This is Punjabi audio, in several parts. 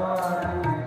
Bye.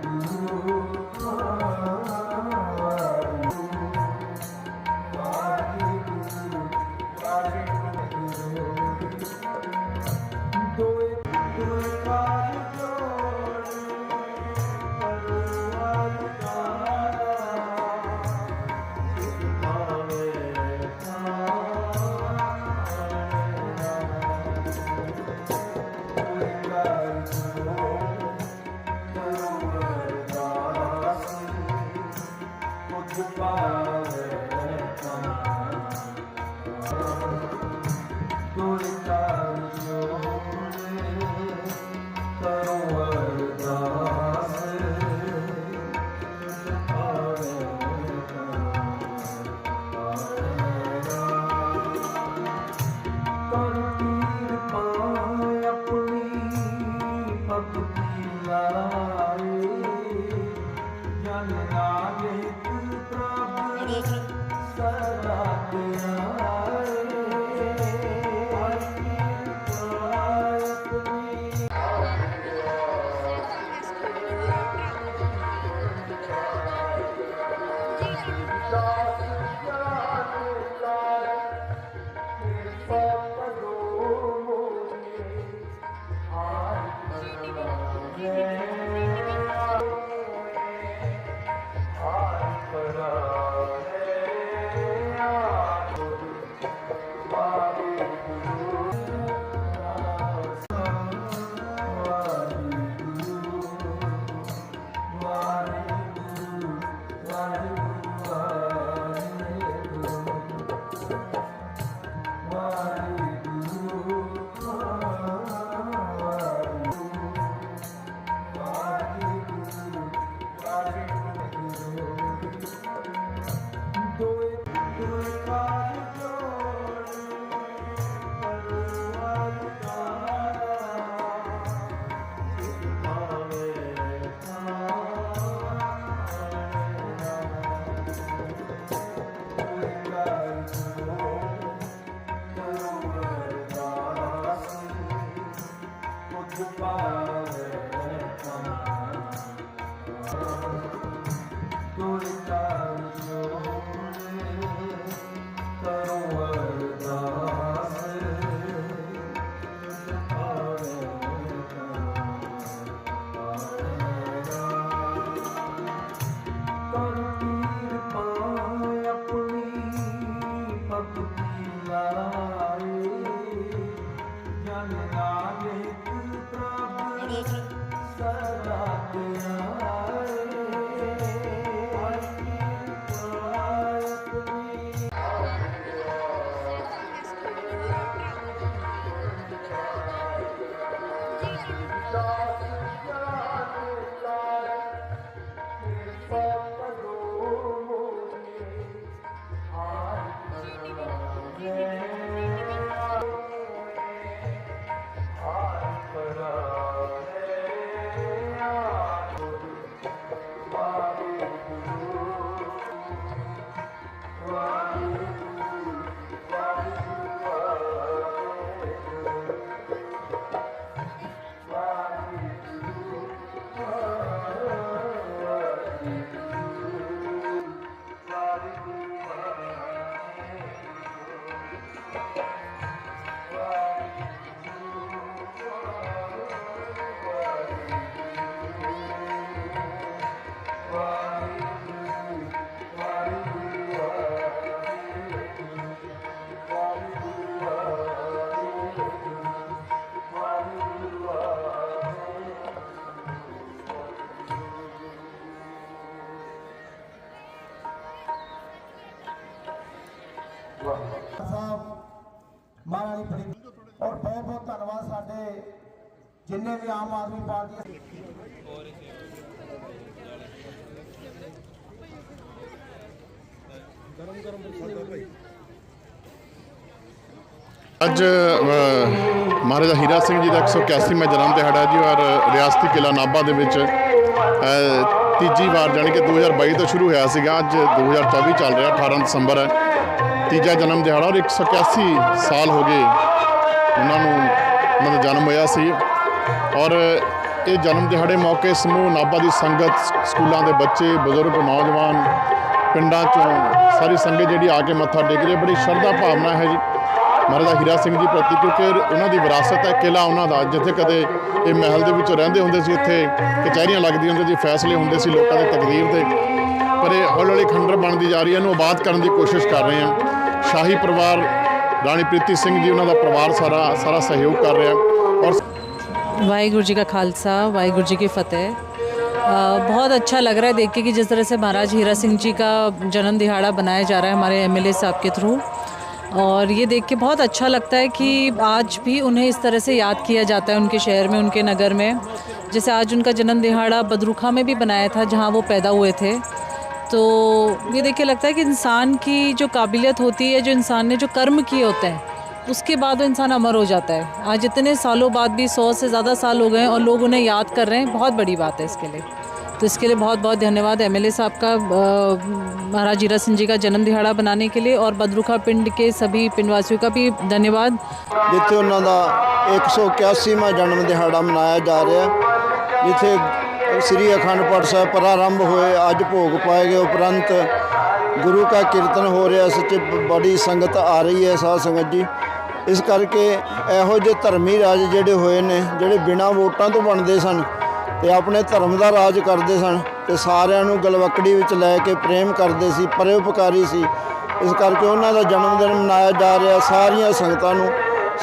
Bye. ਸਾਹਿਬ ਜਿੰਨੇ ਵੀ ਆਮ ਆਦਮੀ ਪਾਰਟੀ ਅੱਜ ਮਹਾਰਾਜਾ ਹੀਰਾ ਸਿੰਘ ਜੀ ਦਾ 181ਵਾਂ ਜਨਮ ਦਿਹਾੜਾ ਜੀ ਔਰ ਰਿਆਸਤੀ ਕਿਲਾ ਨਾਭਾ ਦੇ ਵਿੱਚ ਤੀਜੀ ਵਾਰ ਜਾਣੀ ਕਿ 2022 ਤੋਂ ਸ਼ੁਰੂ ਹੋਇਆ ਸੀਗਾ, ਅੱਜ 2024 ਚੱਲ ਰਿਹਾ 18 ਦਸੰਬਰ ਹੈ। ਤੀਜਾ ਜਨਮ ਦਿਹਾੜਾ ਔਰ 181 ਸਾਲ ਹੋ ਗਏ, ਉਹਨਾਂ ਨੂੰ, ਉਹਨਾਂ ਦਾ ਜਨਮ ਹੋਇਆ ਸੀ। ਔਰ ਇਹ ਜਨਮ ਦਿਹਾੜੇ ਮੌਕੇ ਸਮੂਹ ਨਾਭਾ ਦੀ ਸੰਗਤ, ਸਕੂਲਾਂ ਦੇ ਬੱਚੇ, ਬਜ਼ੁਰਗ, ਨੌਜਵਾਨ ਪਿੰਡਾਂ ਚੋਂ ਸਾਰੀ ਸੰਗਤ ਜਿਹੜੀ ਆ ਕੇ ਮੱਥਾ ਟੇਕ ਰਹੀ ਹੈ। ਬੜੀ ਸ਼ਰਧਾ ਭਾਵਨਾ ਹੈ ਜੀ। ਮਹਾਰਾਜਾ ਹੀਰਾ ਸਿੰਘ ਜੀ ਪ੍ਰਤੀ, ਕਿਉਂਕਿ ਉਹਨਾਂ ਦੀ ਵਿਰਾਸਤ ਹੈ ਕਿਲਾ ਉਹਨਾਂ ਦਾ, ਜਿੱਥੇ ਕਦੇ ਇਹ ਮਹਿਲ ਦੇ ਵਿੱਚ ਰਹਿੰਦੇ ਹੁੰਦੇ ਸੀ, ਇੱਥੇ ਕਚਹਿਰੀਆਂ ਲੱਗਦੀਆਂ ਹੁੰਦੀਆਂ ਸੀ, ਫੈਸਲੇ ਹੁੰਦੇ ਸੀ ਲੋਕਾਂ ਦੇ ਤਕਦੀਰ ਦੇ। ਪਰ ਇਹ ਹੌਲੀ ਹੌਲੀ ਖੰਡਰ ਬਣਦੀ ਜਾ ਰਹੀ ਹੈ, ਇਹਨੂੰ ਆਬਾਦ ਕਰਨ ਦੀ ਕੋਸ਼ਿਸ਼ ਕਰ ਰਹੇ ਹਾਂ। ਸ਼ਾਹੀ ਪਰਿਵਾਰ ਰਾਣੀ ਪ੍ਰੀਤੀ ਸਿੰਘ ਜੀ, ਉਹਨਾਂ ਦਾ ਪਰਿਵਾਰ ਸਾਰਾ ਸਾਰਾ ਸਹਿਯੋਗ ਕਰ ਰਿਹਾ। ਔਰ वाहिगुरु जी का खालसा वाहिगुरु जी की फतेह अ, बहुत अच्छा लग रहा है देख के कि जिस तरह से महाराज हीरा सिंह जी का जन्म दिहाड़ा बनाया जा रहा है हमारे एमएलए साहब के थ्रू और ये देख के बहुत अच्छा लगता है कि आज भी उन्हें इस तरह से याद किया जाता है उनके शहर में उनके नगर में जैसे आज उनका जन्म दिहाड़ा बदरुखा में भी बनाया था जहाँ वो पैदा हुए थे तो ये देख के लगता है कि इंसान की जो काबिलियत होती है जो इंसान ने जो कर्म किए होते हैं उसके बाद वो इंसान अमर हो जाता है आज इतने सालों बाद भी सौ से ज़्यादा साल हो गए हैं और लोग उन्हें याद कर रहे हैं बहुत बड़ी बात है इसके लिए तो इसके लिए बहुत बहुत धन्यवाद एमएलए साहब का अ, महाराज हीरा सिंह जी का जन्म दिहाड़ा बनाने के लिए और बदरुखा पिंड के सभी पिंडवासियों का भी धन्यवाद ਜਿੱਥੇ ਉਹਨਾਂ ਦਾ 181ਵਾਂ ਜਨਮ ਦਿਹਾੜਾ ਮਨਾਇਆ ਜਾ ਰਿਹਾ ਹੈ। ਜਿੱਥੇ ਸ੍ਰੀ ਅਖੰਡ ਪਾਠ ਸਾਹਿਬ ਪ੍ਰਾਰੰਭ ਹੋਏ ਅੱਜ ਭੋਗ ਪਾਏ ਗਏ ਉਪਰੰਤ ਗੁਰੂ ਕਾ ਕੀਰਤਨ ਹੋ ਰਿਹਾ ਸੱਚੇ ਬੜੀ ਸੰਗਤ ਆ ਰਹੀ ਹੈ ਸਾਧ ਸੰਗਤ ਜੀ ਇਸ ਕਰਕੇ ਇਹੋ ਜਿਹੇ ਧਰਮੀ ਰਾਜ ਜਿਹੜੇ ਹੋਏ ਨੇ, ਜਿਹੜੇ ਬਿਨਾਂ ਵੋਟਾਂ ਤੋਂ ਬਣਦੇ ਸਨ ਤੇ ਆਪਣੇ ਧਰਮ ਦਾ ਰਾਜ ਕਰਦੇ ਸਨ ਤੇ ਸਾਰਿਆਂ ਨੂੰ ਗਲਵਕੜੀ ਵਿੱਚ ਲੈ ਕੇ ਪ੍ਰੇਮ ਕਰਦੇ ਸੀ, ਪਰਉਪਕਾਰੀ ਸੀ। ਇਸ ਕਰਕੇ ਉਹਨਾਂ ਦਾ ਜਨਮ ਦਿਨ ਮਨਾਇਆ ਜਾ ਰਿਹਾ, ਸਾਰੀਆਂ ਸੰਗਤਾਂ ਨੂੰ,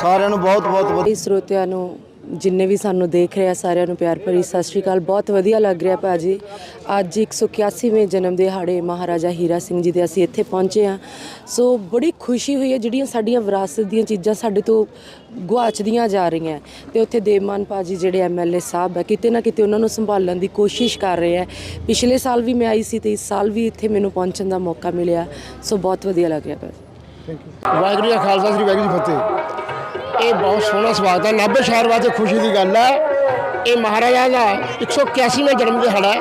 ਸਾਰਿਆਂ ਨੂੰ ਬਹੁਤ ਬਹੁਤ ਵਧਾਈ ਸਰੋਤਿਆਂ ਨੂੰ ਜਿੰਨੇ ਵੀ ਸਾਨੂੰ ਦੇਖ ਰਹੇ ਆ, ਸਾਰਿਆਂ ਨੂੰ ਪਿਆਰ ਭਰੀ ਸਤਿ ਸ਼੍ਰੀ ਅਕਾਲ। ਬਹੁਤ ਵਧੀਆ ਲੱਗ ਰਿਹਾ ਭਾਜੀ। ਅੱਜ 181ਵੇਂ ਜਨਮ ਦਿਹਾੜੇ ਮਹਾਰਾਜਾ ਹੀਰਾ ਸਿੰਘ ਜੀ ਦੇ ਅਸੀਂ ਇੱਥੇ ਪਹੁੰਚੇ ਆ ਸੋ ਬੜੀ ਖੁਸ਼ੀ ਹੋਈ ਹੈ, ਜਿਹੜੀਆਂ ਸਾਡੀਆਂ ਵਿਰਾਸਤ ਦੀਆਂ ਚੀਜ਼ਾਂ ਸਾਡੇ ਤੋਂ ਗੁਆਚਦੀਆਂ ਜਾ ਰਹੀਆਂ ਤੇ ਉੱਥੇ ਦੇਵਮਾਨ ਭਾਜੀ ਜਿਹੜੇ ਐਮਐਲਏ ਸਾਹਿਬ ਹੈ ਕਿਤੇ ਨਾ ਕਿਤੇ ਉਹਨਾਂ ਨੂੰ ਸੰਭਾਲਣ ਦੀ ਕੋਸ਼ਿਸ਼ ਕਰ ਰਹੇ ਆ। ਪਿਛਲੇ ਸਾਲ ਵੀ ਮੈਂ ਆਈ ਸੀ ਤੇ ਇਸ ਸਾਲ ਵੀ ਇੱਥੇ ਮੈਨੂੰ ਪਹੁੰਚਣ ਦਾ ਮੌਕਾ ਮਿਲਿਆ। ਸੋ ਬਹੁਤ ਵਧੀਆ ਲੱਗ ਰਿਹਾ ਭਾਜੀ। ਵਾਹਿਗੁਰੂ ਜੀ ਖਾਲਸਾ, ਸ੍ਰੀ ਵਾਹਿਗੁਰੂ ਜੀ ਫਤਿਹ। ਇਹ ਬਹੁਤ ਸੋਹਣਾ ਸਵਾਗਤ ਹੈ। ਨਾਭੇ ਸ਼ਹਿਰ ਵਾਸਤੇ ਖੁਸ਼ੀ ਦੀ ਗੱਲ ਹੈ। ਇਹ ਮਹਾਰਾਜਾ ਦਾ 181ਵਾਂ ਜਨਮ ਦਿਹਾੜਾ ਹੈ।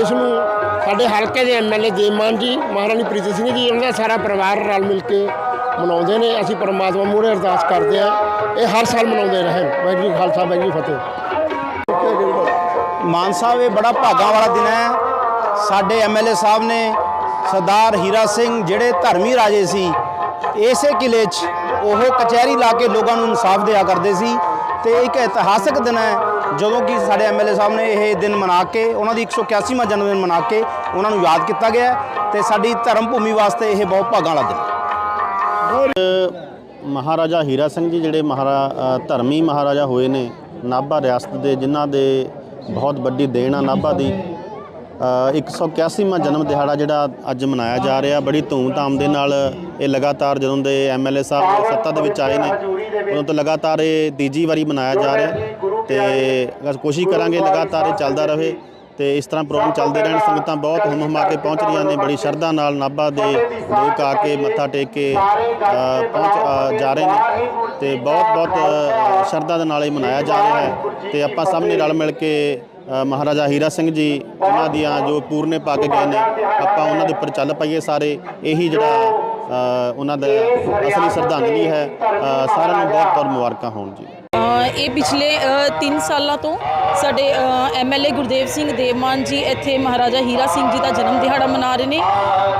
ਇਸ ਨੂੰ ਸਾਡੇ ਹਲਕੇ ਦੇ ਐਮਐਲਏ ਦੇਵਮਾਨ ਜੀ, ਮਹਾਰਾਣੀ ਪ੍ਰੀਤੀ ਸਿੰਘ ਜੀ ਉਹਨਾਂ ਦਾ ਸਾਰਾ ਪਰਿਵਾਰ ਰਲ ਮਿਲ ਕੇ ਮਨਾਉਂਦੇ ਨੇ। ਅਸੀਂ ਪਰਮਾਤਮਾ ਮੂਹਰੇ ਅਰਦਾਸ ਕਰਦੇ ਹਾਂ। ਇਹ ਹਰ ਸਾਲ ਮਨਾਉਂਦੇ ਰਹਿਣ ਵਾਹਿਗੁਰੂ ਜੀ ਖਾਲਸਾ, ਵਾਹਿਗੁਰੂ ਜੀ ਫਤਿਹ। ਮਾਨ ਸਾਹਿਬ, ਇਹ ਬੜਾ ਭਾਗਾਂ ਵਾਲਾ ਦਿਨ ਹੈ। ਸਾਡੇ ਐਮਐਲਏ ਸਾਹਿਬ ਨੇ ਸਰਦਾਰ ਹੀਰਾ ਸਿੰਘ, ਜਿਹੜੇ ਧਰਮੀ ਰਾਜੇ ਸੀ, ਇਸੇ ਕਿਲੇ 'ਚ ਉਹ ਕਚਹਿਰੀ ਲਾ ਕੇ ਲੋਕਾਂ ਨੂੰ ਇਨਸਾਫ ਦਿਆ ਕਰਦੇ ਸੀ ਤੇ ਇੱਕ ਇਤਿਹਾਸਕ ਦਿਨ ਹੈ, ਜਦੋਂ ਕਿ ਸਾਡੇ ਐਮਐਲਏ ਸਾਹਿਬ ਨੇ ਇਹ ਦਿਨ ਮਨਾ ਕੇ, ਉਹਨਾਂ ਦੀ 181ਵਾਂ ਜਨਮ ਦਿਨ ਮਨਾ ਕੇ ਉਹਨਾਂ ਨੂੰ ਯਾਦ ਕੀਤਾ ਗਿਆ ਹੈ ਤੇ ਸਾਡੀ ਧਰਮ ਭੂਮੀ ਵਾਸਤੇ ਇਹ ਬਹੁਤ ਭਾਗਾਂ ਵਾਲਾ ਦਿਨ ਮਹਾਰਾਜਾ ਹੀਰਾ ਸਿੰਘ ਜੀ ਜਿਹੜੇ ਮਹਾਰਾ ਧਰਮੀ ਮਹਾਰਾਜਾ ਹੋਏ ਨੇ, ਨਾਭਾ ਰਿਆਸਤ ਦੇ, ਜਿਨ੍ਹਾਂ ਦੇ ਬਹੁਤ ਵੱਡੀ ਦੇਣ ਆ, ਨਾਭਾ ਦੀ 181ਵਾਂ ਜਨਮ ਦਿਹਾੜਾ ਜਿਹੜਾ ਅੱਜ ਮਨਾਇਆ ਜਾ ਰਿਹਾ। ਬੜੀ ਧੂਮ-ਧਾਮ ਦੇ ਨਾਲ ਇਹ ਲਗਾਤਾਰ ਜਦੋਂ ਦੇ ਐਮਐਲਏ ਸਾਹਿਬ ਸੱਤਾ ਦੇ ਵਿੱਚ ਆਏ ਨੇ, ਉਦੋਂ ਤੋਂ ਲਗਾਤਾਰ ਇਹ ਤੀਜੀ ਵਾਰੀ ਮਨਾਇਆ ਜਾ ਰਿਹਾ ਤੇ ਅਸੀਂ ਕੋਸ਼ਿਸ਼ ਕਰਾਂਗੇ ਲਗਾਤਾਰ ਇਹ ਚੱਲਦਾ ਰਹੇ ਤੇ ਇਸ ਤਰ੍ਹਾਂ ਪ੍ਰੋਗਰਾਮ ਚੱਲਦੇ ਰਹਿਣ, ਸੰਗਤਾਂ ਬਹੁਤ ਹੁਮ ਹੁਮਾ ਕੇ ਪਹੁੰਚ ਰਹੀਆਂ ਨੇ, ਬੜੀ ਸ਼ਰਧਾ ਨਾਲ ਨਾਭਾ ਦੇ ਲੋਕ ਆ ਕੇ ਮੱਥਾ ਟੇਕ ਕੇ ਪਹੁੰਚ ਜਾ ਰਹੇ ਨੇ ਤੇ ਬਹੁਤ ਬਹੁਤ ਸ਼ਰਧਾ ਦੇ ਨਾਲ ਇਹ ਮਨਾਇਆ ਜਾ ਰਿਹਾ ਹੈ ਤੇ ਆਪਾਂ ਸਭ ਨੇ ਰਲ ਮਿਲ ਕੇ ਮਹਾਰਾਜਾ ਹੀਰਾ ਸਿੰਘ ਜੀ, ਉਹਨਾਂ ਦੀਆਂ ਜੋ ਪੂਰਨੇ ਪਾ ਕੇ ਗਏ ਨੇ, ਆਪਾਂ ਉਹਨਾਂ ਦੇ ਉੱਪਰ ਚੱਲ ਪਾਈਏ ਸਾਰੇ। ਇਹੀ ਜਿਹੜਾ ਉਹਨਾਂ ਦਾ ਅਸਲੀ ਸ਼ਰਧਾਂਜਲੀ ਹੈ। ਸਾਰਿਆਂ ਨੂੰ ਬਹੁਤ ਬਹੁਤ ਮੁਬਾਰਕਾਂ ਹੋਣ ਜੀ। ਇਹ ਪਿਛਲੇ 3 ਸਾਲਾਂ ਤੋਂ ਸਾਡੇ ਐਮਐਲਏ ਗੁਰਦੇਵ ਸਿੰਘ ਦੇਵਮਾਨ ਜੀ ਇੱਥੇ ਮਹਾਰਾਜਾ ਹੀਰਾ ਸਿੰਘ ਜੀ ਦਾ ਜਨਮ ਦਿਹਾੜਾ ਮਨਾ ਰਹੇ ਨੇ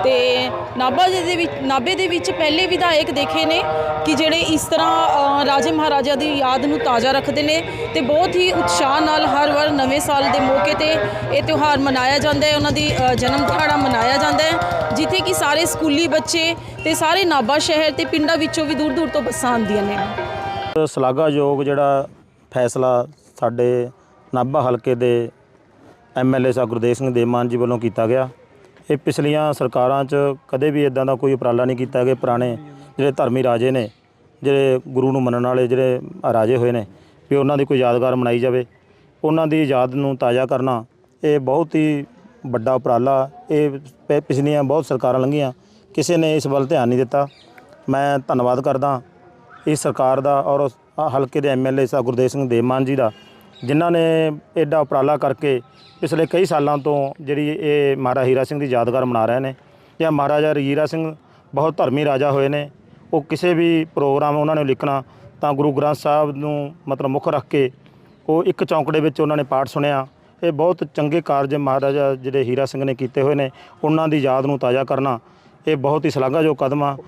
ਤੇ ਨਾਭਾ ਜੀ ਦੇ ਵਿੱਚ, ਨਾਭੇ ਦੇ ਵਿੱਚ ਪਹਿਲੇ ਵਿਧਾਇਕ ਦੇਖੇ ਨੇ ਕਿ ਜਿਹੜੇ ਇਸ ਤਰ੍ਹਾਂ ਰਾਜੇ ਮਹਾਰਾਜਾ ਦੀ ਯਾਦ ਨੂੰ ਤਾਜ਼ਾ ਰੱਖਦੇ ਨੇ ਤੇ ਬਹੁਤ ਹੀ ਉਤਸ਼ਾਹ ਨਾਲ ਹਰ ਵਾਰ ਨਵੇਂ ਸਾਲ ਦੇ ਮੌਕੇ ਤੇ ਇਹ ਤਿਉਹਾਰ ਮਨਾਇਆ ਜਾਂਦਾ ਹੈ, ਉਹਨਾਂ ਦੀ ਜਨਮ ਦਿਹਾੜਾ ਮਨਾਇਆ ਜਾਂਦਾ ਹੈ, ਜਿੱਥੇ ਕਿ ਸਾਰੇ ਸਕੂਲੀ ਬੱਚੇ ਤੇ ਸਾਰੇ ਨਾਭਾ ਸ਼ਹਿਰ ਤੇ ਪਿੰਡਾਂ ਵਿੱਚੋਂ ਵੀ ਦੂਰ ਦੂਰ ਤੋਂ ਬੱਸਾਂ ਆਉਂਦੀਆਂ ਨੇ। ਸ਼ਲਾਘਾਯੋਗ ਜਿਹੜਾ ਫੈਸਲਾ ਸਾਡੇ ਨਾਭਾ ਹਲਕੇ ਦੇ ਐਮਐਲਏ ਸਾਹਿਬ ਗੁਰਦੇਵ ਸਿੰਘ ਦੇਮਾਨ ਜੀ ਵੱਲੋਂ ਕੀਤਾ ਗਿਆ। ਇਹ ਪਿਛਲੀਆਂ ਸਰਕਾਰਾਂ 'ਚ ਕਦੇ ਵੀ ਇਦਾਂ ਦਾ ਕੋਈ ਉਪਰਾਲਾ ਨਹੀਂ ਕੀਤਾ ਕਿ ਪੁਰਾਣੇ ਜਿਹੜੇ ਧਰਮੀ ਰਾਜੇ ਨੇ, ਜਿਹੜੇ ਗੁਰੂ ਨੂੰ ਮੰਨਣ ਵਾਲੇ ਜਿਹੜੇ ਰਾਜੇ ਹੋਏ ਨੇ, ਵੀ ਉਹਨਾਂ ਦੀ ਕੋਈ ਯਾਦਗਾਰ ਮਨਾਈ ਜਾਵੇ। ਉਹਨਾਂ ਦੀ ਯਾਦ ਨੂੰ ਤਾਜ਼ਾ ਕਰਨਾ ਇਹ ਬਹੁਤ ਹੀ ਵੱਡਾ ਉਪਰਾਲਾ ਇਹ ਪਿਛਲੀਆਂ ਬਹੁਤ ਸਰਕਾਰਾਂ ਲੰਘੀਆਂ। ਕਿਸੇ ਨੇ ਇਸ ਵੱਲ ਧਿਆਨ ਨਹੀਂ ਦਿੱਤਾ। ਮੈਂ ਧੰਨਵਾਦ ਕਰਦਾ। ਇਸ ਸਰਕਾਰ ਦਾ ਔਰ ਉਸ ਹਲਕੇ ਦੇ ਐਮਐਲਏ ਸਾਹਿਬ ਗੁਰਦੇਵ ਸਿੰਘ ਦੇਮਾਨ ਜੀ ਦਾ, ਜਿਨ੍ਹਾਂ ਨੇ ਐਡਾ ਉਪਰਾਲਾ ਕਰਕੇ ਪਿਛਲੇ ਕਈ ਸਾਲਾਂ ਤੋਂ ਜਿਹੜੀ ਇਹ ਮਹਾਰਾਜਾ ਹੀਰਾ ਸਿੰਘ ਦੀ ਯਾਦਗਾਰ ਮਨਾ ਰਹੇ ਨੇ, ਜਾਂ ਮਹਾਰਾਜਾ ਹੀਰਾ ਸਿੰਘ ਬਹੁਤ ਧਰਮੀ ਰਾਜਾ ਹੋਏ ਨੇ, ਉਹ ਕਿਸੇ ਵੀ ਪ੍ਰੋਗਰਾਮ ਉਹਨਾਂ ਨੇ ਲਿਖਣਾ ਤਾਂ ਗੁਰੂ ਗ੍ਰੰਥ ਸਾਹਿਬ ਨੂੰ ਮਤਲਬ ਮੁੱਖ ਰੱਖ ਕੇ ਉਹ ਇੱਕ ਚੌਂਕੜੇ ਵਿੱਚ ਉਹਨਾਂ ਨੇ ਪਾਠ ਸੁਣਿਆ। ਇਹ ਬਹੁਤ ਚੰਗੇ ਕਾਰਜ ਮਹਾਰਾਜਾ ਜਿਹੜੇ ਹੀਰਾ ਸਿੰਘ ਨੇ ਕੀਤੇ ਹੋਏ ਨੇ, ਉਹਨਾਂ ਦੀ ਯਾਦ ਨੂੰ ਤਾਜ਼ਾ ਕਰਨਾ, ਇਹ ਬਹੁਤ ਹੀ ਸ਼ਲਾਘਾਯੋਗ ਕਦਮ ਆ।